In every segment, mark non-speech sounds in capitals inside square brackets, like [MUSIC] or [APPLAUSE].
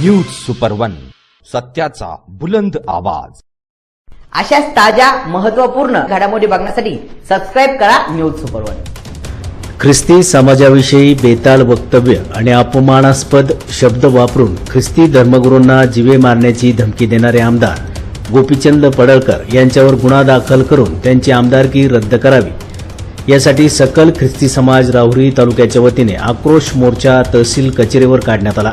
News super one सत्याचा बुलंद आवाज. अशाच ताज्या महत्त्वपूर्ण घडामोडी बघण्यासाठी सबस्क्राईब करा न्यूज सुपर वन ख्रिस्ती समाजाविषयी बेताल वक्तव्य आणि अपमानास्पद शब्द वापरून ख्रिस्ती धर्मगुरूंना जिवे मारण्याची धमकी देणारे आमदार गोपीचंद पडळकर यांच्यावर गुन्हा दाखल करून त्यांची आमदारकी रद्द करावी. यासाठी सकल ख्रिस्ती समाज राहुरी तालुक्याच्या वतीने आक्रोश मोर्चा तहसील कचेरीवर काढण्यात आला.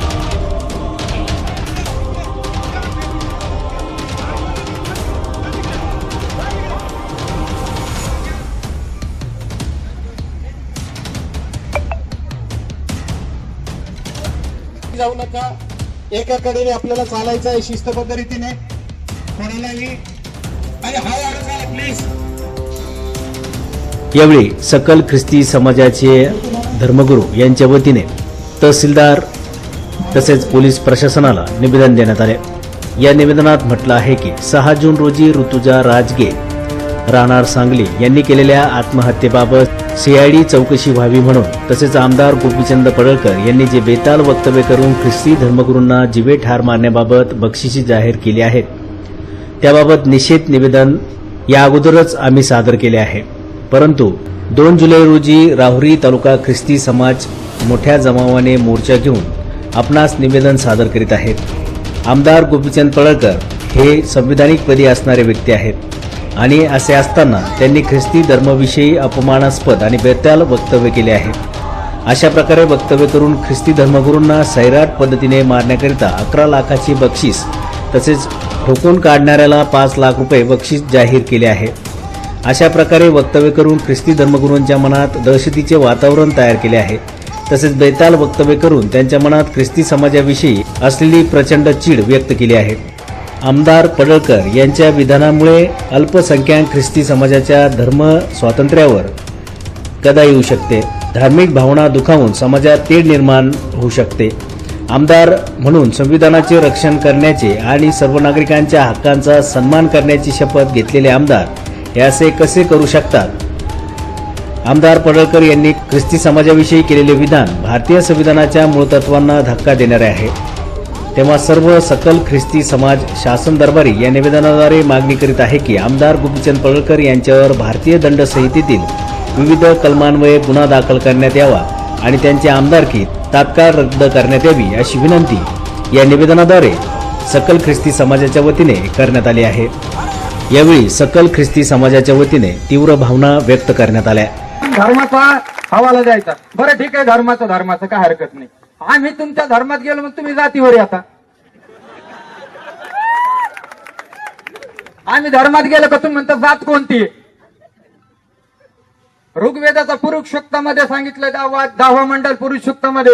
जाऊ नका. एका कडेने आपल्याला चालायचं आहे शिस्तबद्ध रीतीने कोणालाही अडचण प्लीज यावेळी सकल ख्रिस्ती समाजाचे धर्मगुरू यांच्या वतीने तहसीलदार तसेच पोलीस प्रशासनाला निवेदन देण्यात आले. या निवेदनात म्हटलं आहे की सहा जून रोजी ऋतुजा राजगे राहणार सांगली यांनी केलेल्या आत्महत्येबाबत सीआयडी चौकशी व्हावी म्हणून तसेच आमदार गोपीचंद पडळकर यांनी जे बेताल वक्तव्य करून ख्रिस्ती धर्मगुरूंना जिवे ठार मारण्याबाबत बक्षिसी जाहीर केली आहेत त्याबाबत निषेध निवेदन या अगोदरच आम्ही सादर केले आहे. परंतु दोन जुलै रोजी राहुरी तालुका ख्रिस्ती समाज मोठ्या जमावाने मोर्चा घेऊन आपणास निवेदन सादर करीत आहेत. आमदार गोपीचंद पळळकर हे संविधानिकपदी असणारे व्यक्ती आहेत. आणि असे असताना त्यांनी ख्रिस्ती धर्माविषयी अपमानास्पद आणि बेताल वक्तव्य केले आहे. अशा प्रकारे वक्तव्य करून ख्रिस्ती धर्मगुरूंना सैराट पद्धतीने मारण्याकरिता अकरा लाखाची बक्षीस तसेच ठोकून काढणाऱ्याला पाच लाख रुपये बक्षीस जाहीर केले आहे. अशा प्रकारे वक्तव्य करून ख्रिस्ती धर्मगुरूंच्या मनात दहशतीचे वातावरण तयार केले आहे. तसेच बेताल वक्तव्य करून त्यांच्या मनात ख्रिस्ती समाजाविषयी असलेली प्रचंड चीड व्यक्त केली आहे. आमदार पडळकर यांच्या विधानामुळे अल्पसंख्याक ख्रिस्ती समाजाच्या धर्म स्वातंत्र्यावर गदा येऊ शकते? धार्मिक भावना दुखावून समाजात तेढ निर्माण होऊ शकते. आमदार म्हणून संविधानाचे रक्षण करण्याचे आणि सर्व नागरिकांच्या हक्कांचा सन्मान करण्याची शपथ घेतलेले आमदार हे असे कसे करू शकतात? आमदार पडळकर यांनी ख्रिस्ती समाजाविषयी केलेले विधान भारतीय संविधानाच्या मूळतत्वांना धक्का देणारे आहे. तेव्हा सर्व सकल ख्रिस्ती समाज शासन दरबारी या निवेदनाद्वारे मागणी करीत आहे की आमदार गोपीचंद पडळकर यांच्यावर भारतीय दंड संहितेतील विविध कलमान्वये गुन्हा दाखल करण्यात यावा आणि त्यांची आमदारकी तात्काळ रद्द करण्यात यावी अशी विनंती या निवेदनाद्वारे सकल ख्रिस्ती समाजाच्या वतीने करण्यात आली आहे. यावेळी सकल ख्रिस्ती समाजाच्या वतीने तीव्र भावना व्यक्त करण्यात आल्या. धर्माचा हवाला द्यायचा. बरं ठीक आहे धर्माचं धर्माचं काय हरकत नाही. आम्ही तुमच्या धर्मात गेलो मग तुम्ही जातीवर आता आम्ही धर्मात गेलो का तुम्ही म्हणता जात कोणती? आहे? ऋग्वेदाचा पुरुष शुक्तामध्ये सांगितलं दहावा दहावा मंडल पुरुष शुक्तामध्ये.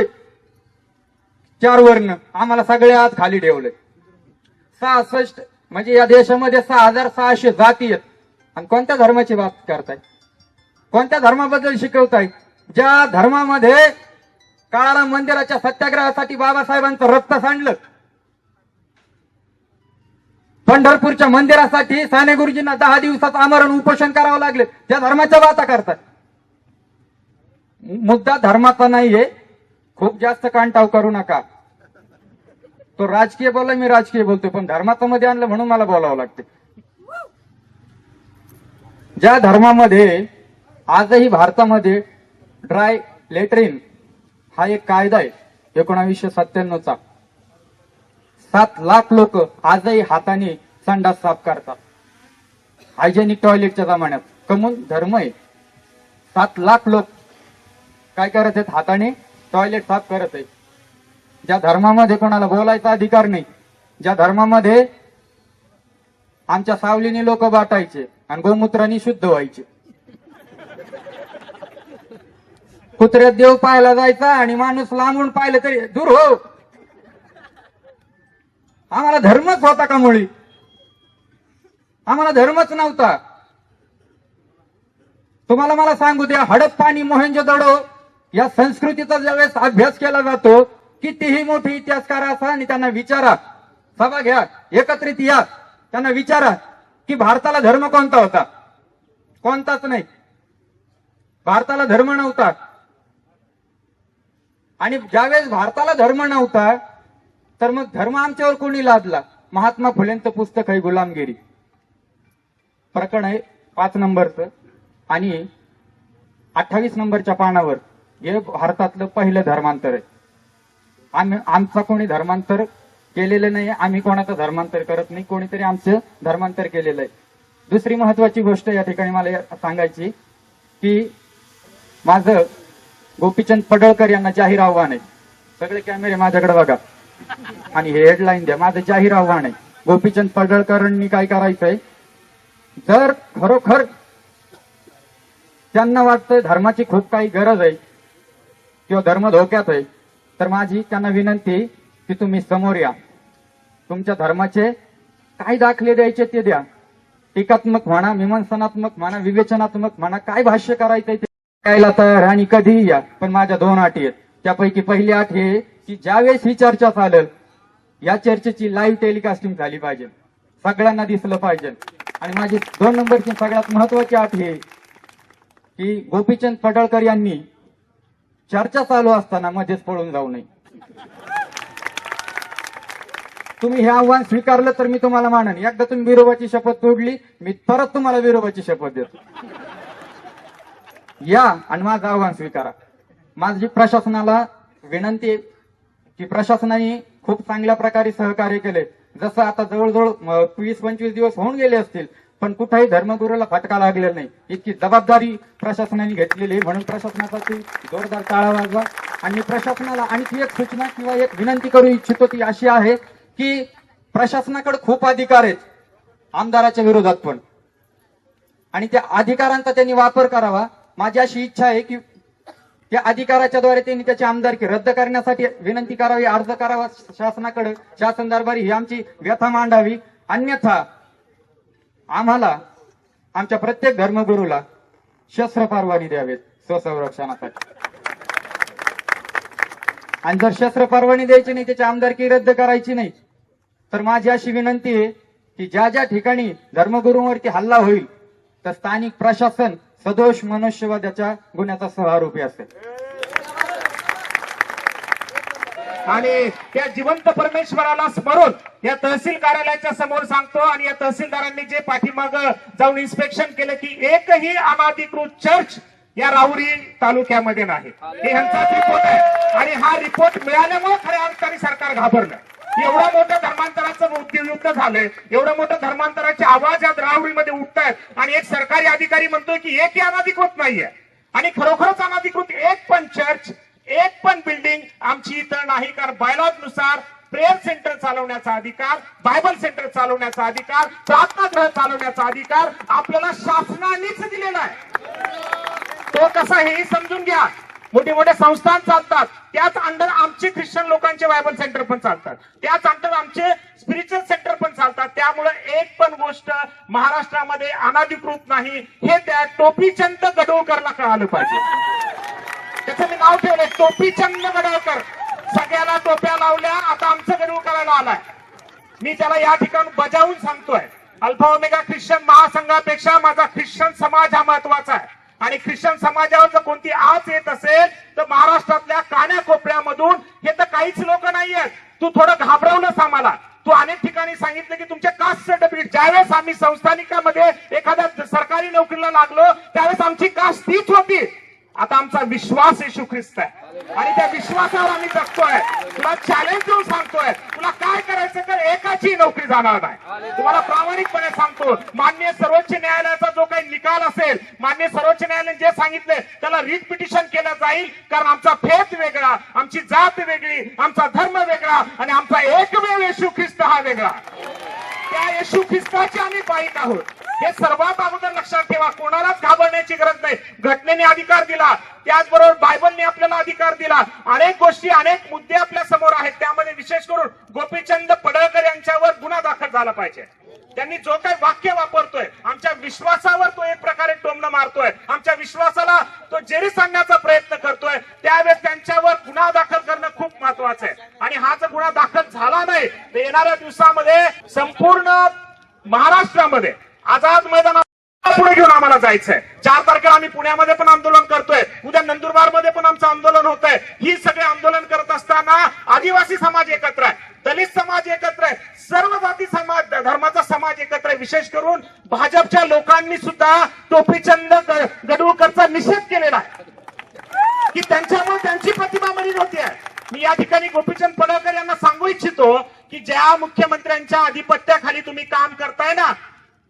चार वर्ण. आम्हाला सगळे आज खाली ठेवले. सहासष्ट म्हणजे या देशामध्ये सहा हजार सहाशे जाती आहेत. आणि कोणत्या धर्माची बात करताय? कोणत्या धर्माबद्दल शिकवताय? ज्या धर्मामध्ये काळाराम मंदिराच्या सत्याग्रहासाठी बाबासाहेबांचं रक्त सांडलं. पंढरपूरच्या मंदिरासाठी साने गुरुजींना दहा दिवसात आमरण उपोषण करावं लागले. त्या धर्माच्या वाचा करतात. मुद्दा धर्माचा नाहीये. खूप जास्त कांटाव करू नका. तो राजकीय बोलला मी राजकीय बोलतो पण धर्माचं मध्ये आणलं म्हणून मला बोलावं लागते ज्या धर्मामध्ये आजही भारतामध्ये ड्राय लेटरिन हा एक कायदा आहे. एकोणावीसशे सत्त्याण्णवचा सात लाख लोक आजही हाताने संडास साफ करतात. हायजेनिक टॉयलेटच्या जमान्यात. कमून धर्म आहे. सात लाख लोक काय करत आहेत? हाताने टॉयलेट साफ करत आहेत. ज्या धर्मामध्ये कोणाला बोलायचा अधिकार नाही ज्या धर्मामध्ये आमच्या सावलीने लोक बाटायचे आणि गोमूत्राने शुद्ध व्हायचे. कुत्र्यात देव पाहायला जायचा आणि माणूस लांबून पाहिलं तरी दूर हो. आम्हाला धर्मच होता का मुळी? आम्हाला धर्मच नव्हता. तुम्हाला मला सांगू द्या हडप्पा आणि मोहनजोदडो या संस्कृतीचा ज्यावेळेस अभ्यास केला जातो कितीही मोठी इतिहासकार असा आणि त्यांना विचारा. सभा घ्या एकत्रित या. त्यांना विचारा की भारताला धर्म कोणता होता? कोणताच नाही. भारताला धर्म नव्हता. आणि ज्यावेळेस भारताला धर्म नव्हता तर मग धर्म आमच्यावर कोणी लादला? महात्मा फुलेंचं पुस्तक आहे गुलामगिरी. प्रकरण आहे पाच नंबरचं आणि अठ्ठावीस नंबरच्या पानावर. हे भारतातलं पहिलं धर्मांतर आहे. आम्ही आमचा कोणी धर्मांतर केलेलं नाही आम्ही कोणाचं धर्मांतर करत नाही कोणीतरी आमचं धर्मांतर केलेलं आहे. दुसरी महत्वाची गोष्ट या ठिकाणी मला सांगायची की माझं गोपीचंद पडळकर यांना जाहीर आव्हान आहे. सगळे कॅमेरे माझ्याकडे बघा. आणि हे हेडलाईन द्या माझं जाहीर आव्हान आहे. गोपीचंद पडळकरांनी काय करायचंय? जर खरोखर त्यांना वाटतंय धर्माची खूप काही गरज आहे किंवा धर्म धोक्यात आहे तर माझी त्यांना विनंती की तुम्ही समोर या. तुमच्या धर्माचे काय दाखले द्यायचे ते द्या. टीकात्मक म्हणा मीमांसनात्मक म्हणा विवेचनात्मक म्हणा काय भाष्य करायचंय ऐकायला तयार आणि कधीही या? पण माझ्या दोन अटी आहेत. त्यापैकी पहिली आठ हे की ज्यावेळेस ही चर्चा चालेल या चर्चेची लाईव्ह टेलिकास्टिंग झाली पाहिजे. सगळ्यांना दिसलं पाहिजे. आणि माझी दोन नंबरची सगळ्यात महत्वाची आठ हे की गोपीचंद पडळकर यांनी चर्चा चालू असताना मध्येच पळून जाऊ नये. तुम्ही हे आव्हान स्वीकारलं तर मी तुम्हाला मानन. एकदा तुम्ही विरोबाची शपथ तोडली मी परत तुम्हाला विरोबाची शपथ देतो. या आणि माझं आव्हान स्वीकारा. माझी प्रशासनाला विनंती आहे की प्रशासनाने खूप चांगल्या प्रकारे सहकार्य केले. जसं आता जवळजवळ वीस पंचवीस दिवस होऊन गेले असतील पण कुठेही धर्मगुरूला फटका लागलेला नाही. इतकी जबाबदारी प्रशासनाने घेतलेली म्हणून प्रशासनाचा ती जोरदार टाळा वाजवा. आणि प्रशासनाला आणखी एक सूचना किंवा एक विनंती करू इच्छितो ती अशी आहे की प्रशासनाकडे खूप अधिकार आहेत आमदाराच्या विरोधात पण. आणि त्या अधिकारांचा त्यांनी वापर करावा. माझी अशी इच्छा आहे की त्या अधिकाराच्या द्वारे त्यांनी त्याची आमदारकी रद्द करण्यासाठी विनंती करावी अर्ज करावा. शासनाकडे शासन दरबारी ही आमची व्यथा मांडावी. अन्यथा आम्हाला आमच्या प्रत्येक धर्मगुरूला शस्त्र परवानी द्यावेत स्वसंरक्षणासाठी. आणि जर शस्त्र परवानी द्यायची नाही त्याची आमदारकी रद्द करायची नाही तर माझी अशी विनंती आहे की ज्या ज्या ठिकाणी धर्मगुरूंवरती हल्ला होईल तर स्थानिक प्रशासन सदोष मनुष्यवादाच्या गुन्ह्याचा सहआरोपी असेल आणि त्या जिवंत परमेश्वराला स्मरून या तहसील कार्यालयाच्या समोर सांगतो आणि या तहसीलदारांनी जे पाठीमाग जाऊन इन्स्पेक्शन केलं की एकही अनाधिकृत चर्च या राहुरी तालुक्यामध्ये नाही. हे यांचा रिपोर्ट आहे. आणि हा रिपोर्ट मिळाल्यामुळे खऱ्या अर्थाने सरकार घाबरलं. एवढं मोठं धर्मांतराचं युद्ध झालंय एवढं मोठं धर्मांतराचे आवाज या द्रावडीमध्ये उठत आहेत आणि एक सरकारी अधिकारी म्हणतोय की एकही अनाधिकृत नाहीये. आणि खरोखरच अनाधिकृत एक पण चर्च एक पण बिल्डिंग आमची इतर नाही. कारण बायलॉजनुसार प्रेयर सेंटर चालवण्याचा अधिकार बायबल सेंटर चालवण्याचा अधिकार प्रार्थनागृह चालवण्याचा अधिकार आपल्याला शासनानेच दिलेला आहे. तो कसा हे समजून घ्या. मोठे मोठे संस्थान चालतात. त्याच अंडर आमचे ख्रिश्चन लोकांचे बायबल सेंटर पण चालतात. त्याच अंडर आमचे स्पिरिच्युअल सेंटर पण चालतात. त्यामुळे एक पण गोष्ट महाराष्ट्रामध्ये अनाधिकृत नाही. हे त्या टोपीचंद गडोळकरला कळालं पाहिजे. त्याचं मी नाव ठेवलंय. टोपीचंद गडोळकर. सगळ्याला टोप्या लावल्या. आता आमचं गडोळकरायला आलाय. मी त्याला या ठिकाणी बजावून सांगतोय. अल्फा ओमेगा ख्रिश्चन महासंघापेक्षा माझा ख्रिश्चन समाज हा महत्त्वाचा आहे. आणि ख्रिश्चन समाजावर जर कोणती आच येत असेल तर महाराष्ट्रातल्या कान्याकोपऱ्यामधून हे तर काहीच लोक नाहीयेत. तू थोडं घाबरवलंस आम्हाला. तू अनेक ठिकाणी सांगितलं की तुमचे कास्ट सर्टिफिकेट ज्यावेळेस आम्ही संस्थानिकामध्ये एखाद्या सरकारी नोकरीला लागलो त्यावेळेस आमची कास्ट तीच होती. आता आमचा विश्वास येशू ख्रिस्त आहे. आणि त्या विश्वासावर आम्ही जगतोय. तुला चॅलेंज देऊन सांगतोय. तुला काय करायचं तर एकाची नोकरी जाणार नाही. तुम्हाला प्रामाणिकपणे सांगतो मान्य सर्वोच्च न्यायालयाचा जो काही निकाल असेल मान्य सर्वोच्च न्यायालयाने जे सांगितले त्याला रिट पिटिशन केलं जाईल कारण आमचा फेथ वेगळा आमची जात वेगळी आमचा धर्म वेगळा आणि आमचा एकमेव येशू ख्रिस्त हा वेगळा. त्या येशू ख्रिस्ताची आम्ही बाईक आहोत. हे सर्वात अगोदर लक्षात ठेवा कोणालाच घाबरण्याची गरज नाही. घटनेने अधिकार दिला त्याचबरोबर बायबलने आपल्याला अधिकार दिला. अनेक गोष्टी अनेक मुद्दे आपल्यासमोर आहेत. त्यामध्ये विशेष करून गोपीचंद पडळकर यांच्यावर गुन्हा दाखल झाला पाहिजे. त्यांनी जो काही वाक्य वापरतोय आमच्या विश्वासावर तो एक प्रकारे टोमणं मारतोय. आमच्या विश्वासाला तो जेरी सांगण्याचा प्रयत्न करतोय. त्यावेळेस त्यांच्यावर गुन्हा दाखल करणं खूप महत्वाचं आहे. आणि हा जर गुन्हा दाखल झाला नाही तर येणाऱ्या दिवसामध्ये संपूर्ण महाराष्ट्रामध्ये आझाद मैदानात पुढे घेऊन आम्हाला जायचंय. चार तारखेला आम्ही पुण्यामध्ये पण आंदोलन करतोय. उद्या नंदुरबारमध्ये पण आमचं आंदोलन होत आहे ही सगळे आंदोलन करत असताना आदिवासी समाज एकत्र आहे. दलित समाज एकत्र आहे. सर्व जाती समाज धर्माचा समाज एकत्र आहे. विशेष करून भाजपच्या लोकांनी सुद्धा टोपीचंद ग- निषेध केलेला आहे. की त्यांच्यामुळे त्यांची प्रतिभा मलिन होती. आहे मी या ठिकाणी गोपीचंद पडळकर यांना सांगू इच्छितो की ज्या मुख्यमंत्र्यांच्या आधिपत्याखाली तुम्ही काम करताय ना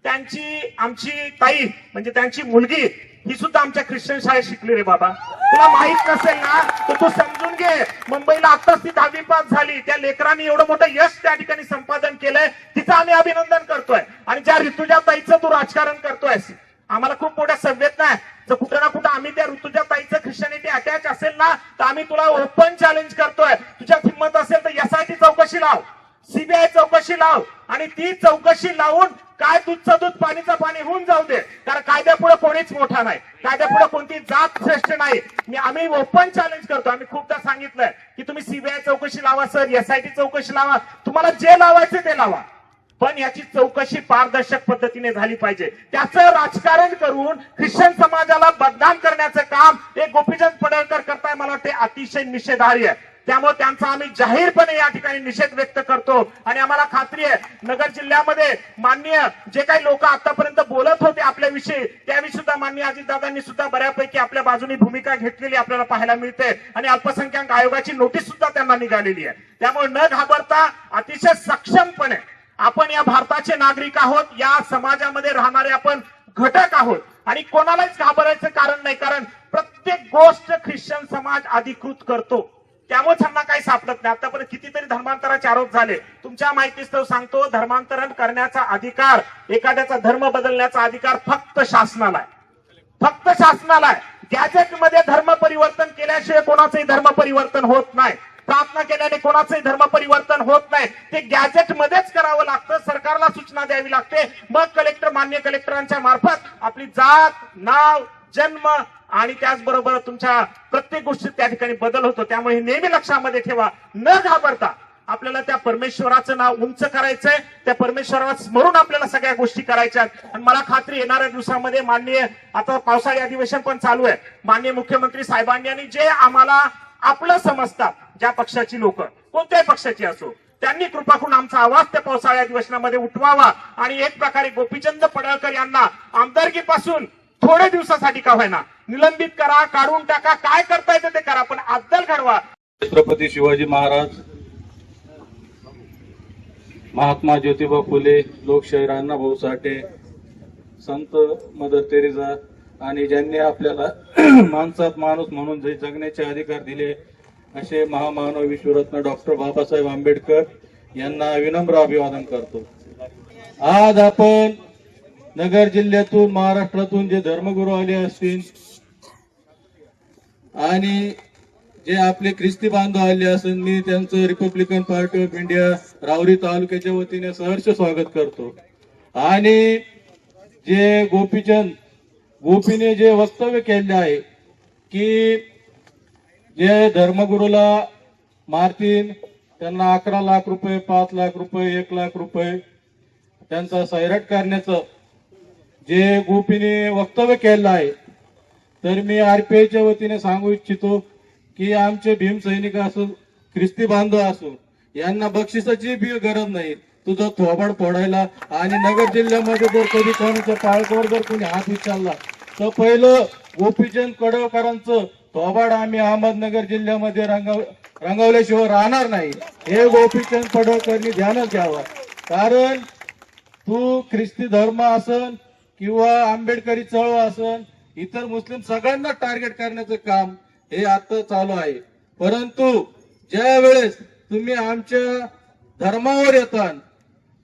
त्यांची आमची ताई म्हणजे त्यांची मुलगी ही सुद्धा आमच्या ख्रिश्चन शाळेत शिकली रे बाबा. तुला माहीत नसेल ना तर तू समजून घे. मुंबईला आत्ताच ती दहावी पास झाली. त्या लेकरांनी एवढं मोठं यश त्या ठिकाणी संपादन केलंय. तिचं आम्ही अभिनंदन करतोय. आणि ज्या ऋतुजा ताईचं तू राजकारण करतोय आम्हाला खूप मोठ्या संवेदना आहे. जर कुठं ना कुठं आम्ही त्या ऋतुजा ताईचं ख्रिश्चनिटी अटॅच असेल ना तर आम्ही तुला ओपन चॅलेंज करतोय. तुझ्या किंमत असेल तर एसआयटी चौकशी लाव. सीबीआय चौकशी लाव. आणि ती चौकशी लावून काय दूधचं दूध पाणीचं पाणी होऊन जाऊ दे कारण कायद्यापुढे कोणीच मोठा नाही. कायद्यापुढे कोणती जात श्रेष्ठ नाही. मी आम्ही ओपन चॅलेंज करतो. आम्ही खूपदा सांगितलंय की तुम्ही सीबीआय चौकशी लावा सर एसआयटी चौकशी लावा. तुम्हाला जे लावायचं ते लावा. पण याची चौकशी पारदर्शक पद्धतीने झाली पाहिजे. त्याचं राजकारण करून ख्रिश्चन समाजाला बदनाम करण्याचं काम हे गोपीचंद पडळकर करताय मला वाटते अतिशय निषेधार्य त्यामुळे त्यांचा आम्ही जाहीरपणे या ठिकाणी निषेध व्यक्त करतो. आणि आम्हाला खात्री आहे नगर जिल्ह्यामध्ये माननीय जे काही लोक आतापर्यंत बोलत होते आपल्याविषयी त्याविषयी सुद्धा माननीय अजितदादांनी सुद्धा बऱ्यापैकी आपल्या बाजूनी भूमिका घेतलेली आपल्याला पाहायला मिळते. आणि अल्पसंख्याक आयोगाची नोटीस सुद्धा त्यांना निघालेली आहे. त्यामुळे न घाबरता अतिशय सक्षमपणे आपण या भारताचे नागरिक आहोत या समाजामध्ये राहणारे आपण घटक आहोत. आणि कोणालाच घाबरायचं कारण नाही कारण प्रत्येक गोष्ट ख्रिश्चन समाज अधिकृत करतो. त्यामुळे त्यांना काही सापडत नाही. आतापर्यंत कितीतरी धर्मांतराचे आरोप झाले. तुमच्या माहितीस्तव सांगतो धर्मांतरण करण्याचा अधिकार एखाद्याचा धर्म बदलण्याचा अधिकार फक्त शासनाला आहे. फक्त शासनाला आहे. गॅजेटमध्ये धर्म परिवर्तन केल्याशिवाय कोणाचंही धर्म परिवर्तन होत नाही. प्रार्थना केल्याने कोणाचंही धर्म परिवर्तन होत नाही. ते गॅजेटमध्येच करावं लागतं. सरकारला सूचना द्यावी लागते. मग कलेक्टर मान्य कलेक्टरांच्या मार्फत आपली जात नाव जन्म आणि त्याचबरोबर तुमच्या प्रत्येक गोष्टीत त्या ठिकाणी बदल होतो. त्यामुळे हे नेहमी लक्षामध्ये ठेवा. न घाबरता आपल्याला त्या परमेश्वराचं नाव उंच करायचंय. त्या परमेश्वराला स्मरून आपल्याला सगळ्या गोष्टी करायच्या आणि मला खात्री येणाऱ्या दिवसामध्ये माननीय आता पावसाळी अधिवेशन पण चालू आहे. माननीय मुख्यमंत्री साहेबांनी आणि जे आम्हाला आपलं समजतात ज्या पक्षाची लोक कोणत्याही पक्षाची असो त्यांनी कृपा करून आमचा आवाज त्या पावसाळी अधिवेशनामध्ये उठवावा. आणि एक प्रकारे गोपीचंद पडळकर यांना आमदारकीपासून थोड्या दिवसासाठी का होईना. निलंबित करा काढून टाका काय करता येतं ते करा पण अद्दल घडवा. छत्रपती शिवाजी महाराज महात्मा ज्योतिबा फुले लोकशाहीर अण्णाभाऊ साठे संत मदर तेरेजा आणि ज्यांनी आपल्याला [CLEARS THROAT] माणसात माणूस म्हणून जे जगण्याचे अधिकार दिले असे महामानव विश्वरत्न डॉक्टर बाबासाहेब आंबेडकर यांना विनम्र अभिवादन करतो. आज आपण नगर जिल्ह्यातून महाराष्ट्रातून जे धर्मगुरू आले असतील आणि जे आपले ख्रिस्ती बांधव आले असेल मी त्यांचं रिपब्लिकन पार्टी ऑफ इंडिया रावरी तालुक्याच्या वतीने सहर्ष स्वागत करतो. आणि जे गोपीचंद गोपीने जे वक्तव्य केले आहे की जे धर्मगुरूला मारतील त्यांना अकरा लाख रुपये पाच लाख रुपये एक लाख रुपये त्यांचा सैराट करण्याचं जे गोपीने वक्तव्य केलं आहे तर मी आरपीआयच्या वतीने सांगू इच्छितो की आमचे भीम सैनिक असो ख्रिस्ती बांधव असो यांना बक्षिसाची बी गरज नाही. तुझं थोबाड फोडायला आणि नगर जिल्ह्यामध्ये जर कधी कोणाच्या पाळकावर जर कोणी हात उचलला तर पहिलं गोपीचंद कडवकरांचं थोबाड आम्ही अहमदनगर जिल्ह्यामध्ये रंगव रंगवल्याशिवाय राहणार नाही. हे गोपीचंद पडळकरनी ध्यानच घ्यावं. कारण तू ख्रिस्ती धर्म असन किंवा आंबेडकरी चळवळ असन इतर मुस्लिम सगळ्यांना टार्गेट करण्याचं काम हे आता चालू आहे. परंतु ज्या वेळेस तुम्ही आमच्या धर्मावर येतात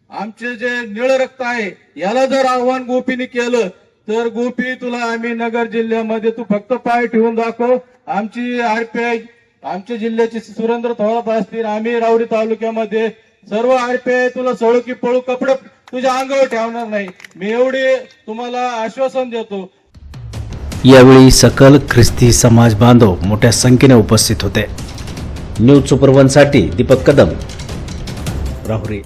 आमचे जे निळ रक्त आहे याला जर आव्हान गोपीने केलं तर गोपी तुला आम्ही नगर जिल्ह्यामध्ये तू फक्त पाय ठेवून दाखव. आमची आरपीआय आमच्या जिल्ह्याचे सुरेंद्र थोरात असतील आम्ही रावरी तालुक्यामध्ये सर्व आरपीआय तुला सळू की पळू कपडे तुझ्या अंगावर ठेवणार नाही. मी एवढे तुम्हाला आश्वासन देतो. यावेळी सकल ख्रिस्ती समाज बांधव मोठ्या संख्येने उपस्थित होते. न्यूज सुपर वनसाठी दीपक कदम राहुरी.